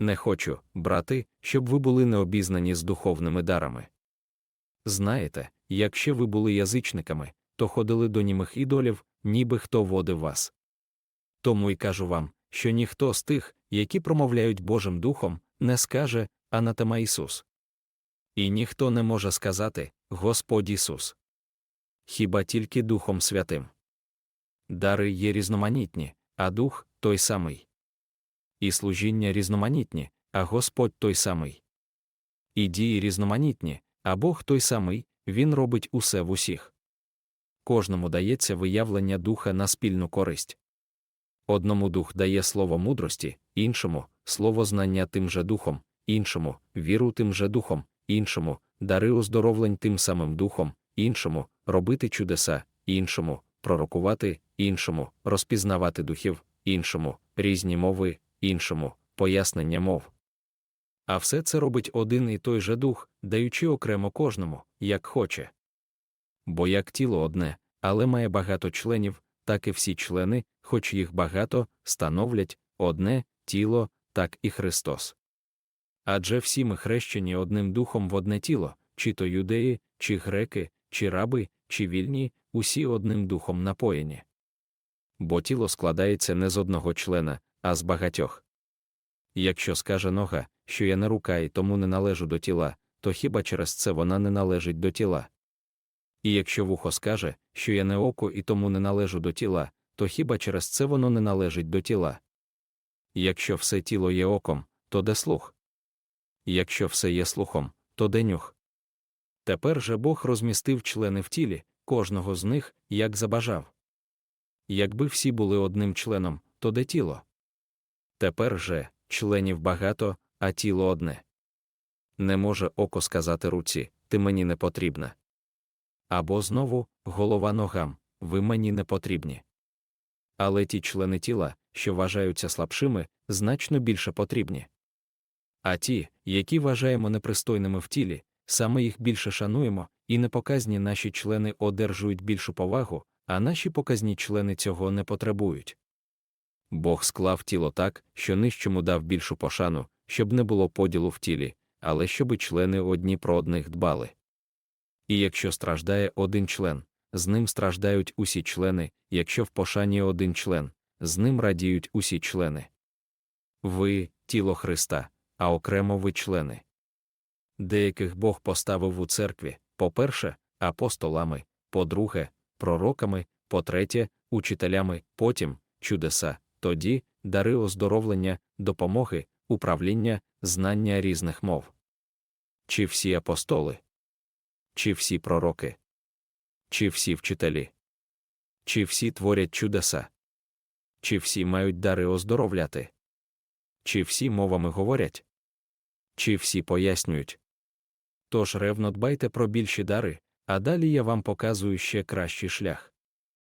Не хочу, брати, щоб ви були необізнані з духовними дарами. Знаєте, якщо ви були язичниками, то ходили до німих ідолів, ніби хто водив вас. Тому й кажу вам, що ніхто з тих, які промовляють Божим Духом, не скаже Анатема Ісус. І ніхто не може сказати Господь Ісус. Хіба тільки Духом Святим. Дари є різноманітні, а дух той самий. І служіння різноманітні, а Господь той самий. І дії різноманітні, а Бог той самий, Він робить усе в усіх. Кожному дається виявлення духа на спільну користь. Одному дух дає слово мудрості, іншому слово знання тим же духом, іншому віру тим же духом, іншому дари оздоровлень тим самим духом, іншому робити чудеса, іншому пророкувати, іншому розпізнавати духів, іншому різні мови, іншому пояснення мов. А все це робить один і той же дух, даючи окремо кожному, як хоче. Бо як тіло одне, але має багато членів, так і всі члени, хоч їх багато, становлять одне тіло, так і Христос. Адже всі ми хрещені одним духом в одне тіло, чи то юдеї, чи греки, чи раби, чи вільні, усі одним духом напоєні. Бо тіло складається не з одного члена, а з багатьох. Якщо скаже нога, що я не рука і тому не належу до тіла, то хіба через це вона не належить до тіла? І якщо вухо скаже, що я не око і тому не належу до тіла, то хіба через це воно не належить до тіла? Якщо все тіло є оком, то де слух? Якщо все є слухом, то де нюх? Тепер же Бог розмістив члени в тілі, кожного з них, як забажав. Якби всі були одним членом, то де тіло? Тепер же членів багато, а тіло одне. Не може око сказати руці, ти мені не потрібна. Або знову голова ногам, ви мені не потрібні. Але ті члени тіла, що вважаються слабшими, значно більше потрібні. А ті, які вважаємо непристойними в тілі, саме їх більше шануємо, і непоказні наші члени одержують більшу повагу, а наші показні члени цього не потребують. Бог склав тіло так, що нижчому дав більшу пошану, щоб не було поділу в тілі, але щоби члени одні про одних дбали. І якщо страждає один член, з ним страждають усі члени, якщо в пошані один член, з ним радіють усі члени. Ви тіло Христа, а окремо ви члени. Деяких Бог поставив у церкві, по-перше, апостолами, по-друге, пророками, по-третє, учителями, потім чудеса, тоді дари оздоровлення, допомоги, управління, знання різних мов. Чи всі апостоли? Чи всі пророки? Чи всі вчителі? Чи всі творять чудеса? Чи всі мають дари оздоровляти? Чи всі мовами говорять? Чи всі пояснюють? Тож ревно дбайте про більші дари, а далі я вам показую ще кращий шлях.